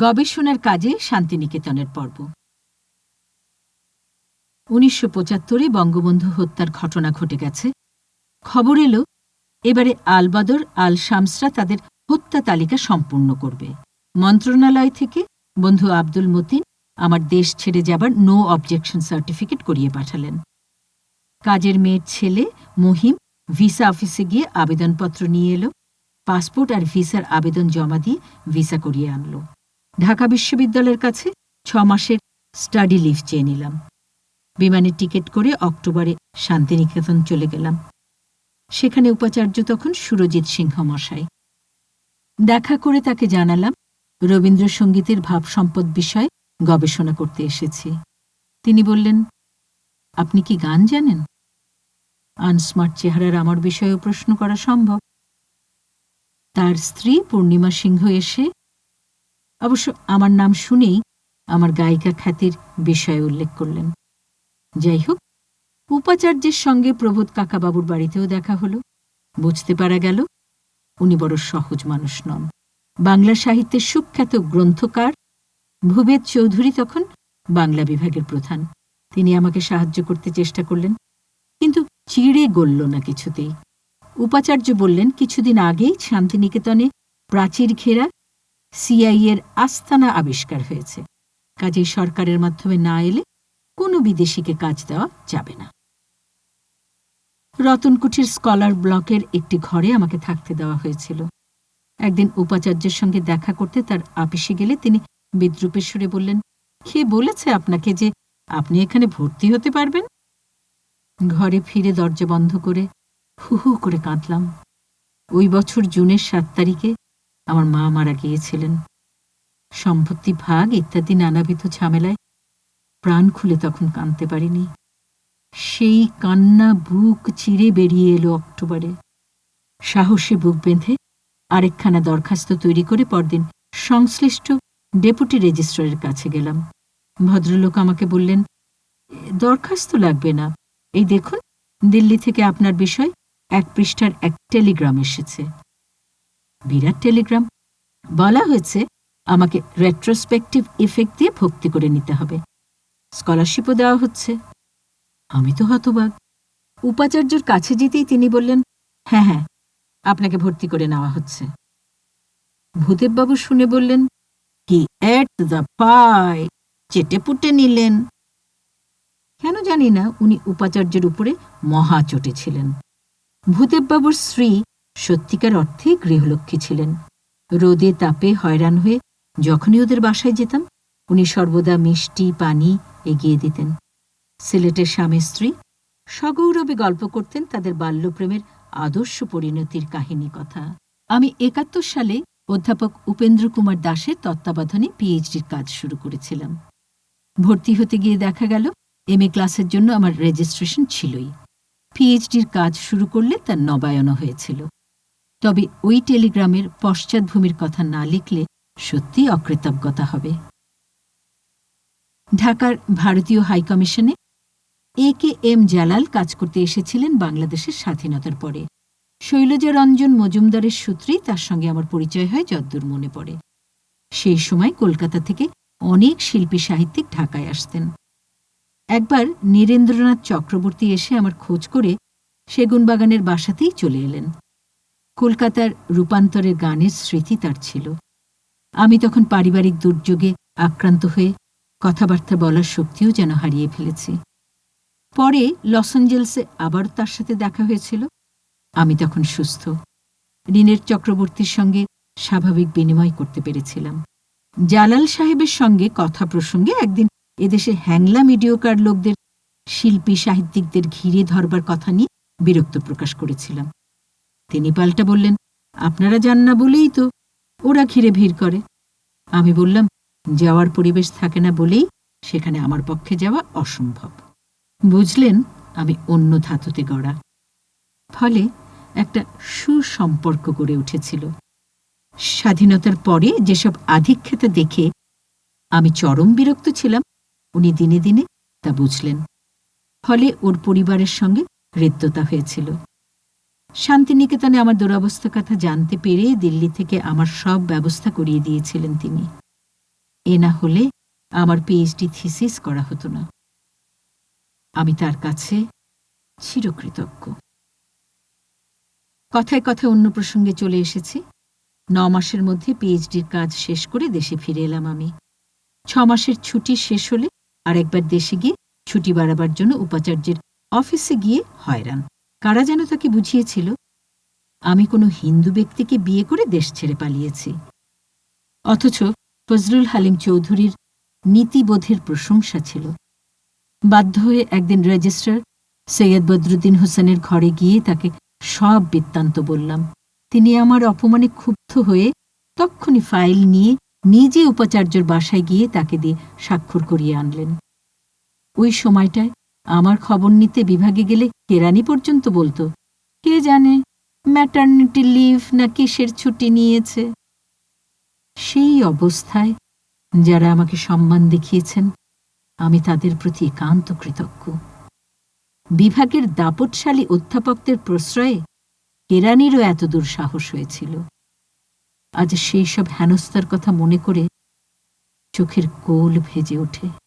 গবেষণার কাজে শান্তিনিকেতনের পর্ব। উনিশশো পঁচাত্তরে বঙ্গবন্ধু হত্যার ঘটনা ঘটে গেছে। খবর এলো, এবারে আলবদর আল শামসরা তাদের হত্যা তালিকা সম্পূর্ণ করবে। মন্ত্রণালয় থেকে, বন্ধু আব্দুল মতিন আমার দেশ ছেড়ে যাবার নো অবজেকশন সার্টিফিকেট করিয়ে পাঠালেন। কাজের মেয়ের ছেলে মহিম ভিসা অফিসে গিয়ে আবেদনপত্র নিয়ে এলো, পাসপোর্ট আর ভিসার আবেদন জমা দিয়ে ভিসা করিয়ে আনলো। ঢাকা বিশ্ববিদ্যালয়ের কাছে ছ মাসের স্টাডি লিভ চেয়ে নিলাম। বিমানের টিকিট করে অক্টোবরে শান্তিনিকেতন চলে গেলাম। সেখানে উপাচার্য তখন সুরজিৎ সিংহ মশাই। দেখা করে তাকে জানালাম, রবীন্দ্রসঙ্গীতের ভাব সম্পদ বিষয়ে গবেষণা করতে এসেছি। তিনি বললেন, আপনি কি গান জানেন? আনস্মার্ট চেহারার আমার বিষয়েও প্রশ্ন করা সম্ভব। তার স্ত্রী পূর্ণিমা সিংহ এসে অবশ্য আমার নাম শুনেই আমার গায়িকা খ্যাতির বিষয়ে উল্লেখ করলেন। যাই হোক, উপাচার্যের সঙ্গে প্রবোধ কাকাবাবুর বাড়িতেও দেখা হলো। বুঝতে পারা গেল, উনি বড় সহজ মানুষ নন। বাংলা সাহিত্যের সুখ্যাত গ্রন্থকার ভুবেদ চৌধুরী তখন বাংলা বিভাগের প্রধান। তিনি আমাকে সাহায্য করতে চেষ্টা করলেন, কিন্তু চিড়ে গলল না কিছুতেই। উপাচার্য বললেন, কিছুদিন আগেই শান্তিনিকেতনে প্রাচীর ঘেরা সিআইএর আস্তানা আবিষ্কার হয়েছে। কাজেই সরকারের মাধ্যমে না এলে কোনো বিদেশিকে কাজ দেওয়া যাবে না। রতনকুঠির স্কলার ব্লকের একটি ঘরে আমাকে থাকতে দেওয়া হয়েছিল। একদিন উপাচার্যের সঙ্গে দেখা করতে তার আপিসে গেলে তিনি বিদ্রুপের বললেন, কে বলেছে আপনাকে যে আপনি এখানে ভর্তি হতে পারবেন? ঘরে ফিরে দরজা বন্ধ করে হু হু করে কাঁদলাম। ওই বছর জুনের সাত তারিখে আমার মা মারা গিয়েছিলেন। সম্পত্তি ভাগ ইত্যাদি নানাবিধ ঝামেলায় প্রাণ খুলে তখন কাঁদতে পারিনি। সেই কান্না বুক চিরে বেরিয়ে এলো অক্টোবরে। সাহসে বুক বেঁধে আরেকখানা দরখাস্ত তৈরি করে পরদিন সংশ্লিষ্ট ডেপুটি রেজিস্ট্রারের কাছে গেলাম। ভদ্রলোক আমাকে বললেন, দরখাস্ত লাগবে না। এই দেখুন, দিল্লি থেকে আপনার বিষয় এক পৃষ্ঠার এক টেলিগ্রাম এসেছে। বিরাট টেলিগ্রাম। বলা হয়েছে, আমাকে রেট্রোস্পেকটিভ ইফেক্ট দিয়ে ভক্তি করে নিতে হবে। স্কলারশিপও দেওয়া হচ্ছে। আমি তো হতবাক। উপাচার্যর কাছে যেতেই তিনি বললেন হ্যাঁ হ্যাঁ আপনাকে ভর্তি করে নেওয়া হচ্ছে। ভূদেববাবু শুনে বললেন কি এট দ্য পাই চেটে পুটে নিলেন। কেন জানি না, উনি উপাচার্যের উপরে মহা চটেছিলেন ভূদেববাবুর স্ত্রী সত্যিকার অর্থে গৃহলক্ষ্মী ছিলেন। রোদে তাপে হয়রান হয়ে যখনই ওদের বাসায় যেতাম, উনি সর্বদা মিষ্টি, পানি এগিয়ে দিতেন। সিলেটের স্বামী স্ত্রী সগৌরবে গল্প করতেন তাদের বাল্যপ্রেমের আদর্শ পরিণতির কাহিনী কথা। আমি একাত্তর সালে অধ্যাপক উপেন্দ্র কুমার দাসের তত্ত্বাবধানে পিএইচডির কাজ শুরু করেছিলাম। ভর্তি হতে গিয়ে দেখা গেল, এম এ ক্লাসের জন্য আমার রেজিস্ট্রেশন ছিলই। পিএইচডির কাজ শুরু করলে তার নবায়নও হয়েছিল। তবে ওই টেলিগ্রামের পশ্চাৎভূমির কথা না লিখলে সত্যি অকৃতজ্ঞতা হবে। ঢাকার ভারতীয় হাইকমিশনে এ কে এম জালাল কাজ করতে এসেছিলেন বাংলাদেশের স্বাধীনতার পরে। শৈলজা রঞ্জন মজুমদারের সূত্রেই তার সঙ্গে আমার পরিচয় হয়, যদ্দূর মনে পড়ে। সেই সময় কলকাতা থেকে অনেক শিল্পী সাহিত্যিক ঢাকায় আসতেন। একবার নীরেন্দ্রনাথ চক্রবর্তী এসে আমার খোঁজ করে সেগুনবাগানের বাসাতেই চলে এলেন। কলকাতার রূপান্তরের গানের স্মৃতি তার ছিল। আমি তখন পারিবারিক দুর্যোগে আক্রান্ত হয়ে কথাবার্তা বলার শক্তিও যেন হারিয়ে ফেলেছি। পরে লস অ্যাঞ্জেলসে আবার তার সাথে দেখা হয়েছিল। আমি তখন সুস্থ। ঋণের চক্রবর্তীর সঙ্গে স্বাভাবিক বিনিময় করতে পেরেছিলাম। জালাল সাহেবের সঙ্গে কথা প্রসঙ্গে একদিন এদেশে হ্যাংলা মিডিওকার লোকদের শিল্পী সাহিত্যিকদের ঘিরে ধরবার কথা নিয়ে বিরক্ত প্রকাশ করেছিলাম। তিনি পাল্টা বললেন, আপনারা যান না বলেই তো ওরা ঘিরে ভিড় করে। আমি বললাম, যাওয়ার পরিবেশ থাকে না বলেই সেখানে আমার পক্ষে যাওয়া অসম্ভব। বুঝলেন, আমি অন্য ধাতুতে গড়া। ফলে একটা সুসম্পর্ক গড়ে উঠেছিল। স্বাধীনতার পরে যেসব আধিক্ষেতা দেখে আমি চরম বিরক্ত ছিলাম, উনি দিনে দিনে তা বুঝলেন। ফলে ওর পরিবারের সঙ্গে হৃদ্যতা হয়েছিল। শান্তিনিকেতনে আমার দুরবস্থা কথা জানতে পেরে দিল্লি থেকে আমার সব ব্যবস্থা করিয়ে দিয়েছিলেন তিনি। এ না হলে আমার পিএইচডি থিসিস করা হতো না। আমি তার কাছে চিরকৃতজ্ঞ। কথায় কথায় অন্য প্রসঙ্গে চলে এসেছি। ন মাসের মধ্যে পিএইচডির কাজ শেষ করে দেশে ফিরে এলাম আমি। ছ মাসের ছুটি শেষ হলে আর একবার দেশে গিয়ে ছুটি বাড়াবার জন্য উপাচার্যের অফিসে গিয়ে হয়রান। কারা যেন তাকে বুঝিয়েছিল? আমি কোনো হিন্দু ব্যক্তিকে বিয়ে করে দেশ ছেড়ে পালিয়েছি। অথচ ফজলুল হালিম চৌধুরীর নীতিবোধের প্রশংসা ছিল। বাধ্য হয়ে একদিন রেজিস্ট্রার সৈয়দ বদরুদ্দিন হোসেনের ঘরে গিয়ে তাকে সব বৃত্তান্ত বললাম। তিনি আমার অপমানে ক্ষুব্ধ হয়ে তক্ষুনি ফাইল নিয়ে নিজে উপাচার্যর বাসায় গিয়ে তাকে দিয়ে স্বাক্ষর করিয়ে আনলেন। ওই সময়টায় আমার খবর নিতে বিভাগে গেলে কেরানি পর্যন্ত বলতো? কে জানে? ম্যাটার্নিটি লিভ না কিসের ছুটি নিয়েছে? সেই অবস্থায় যারা আমাকে সম্মান দেখিয়েছেন, আমি তাদের প্রতি একান্ত কৃতজ্ঞ। বিভাগের দাপটশালী অধ্যাপকদের প্রশ্রয়ে কেরানিরও এতদূর সাহস হয়েছিল। আজ সেই সব হেনস্থার কথা মনে করে চোখের কোল ভেজে ওঠে।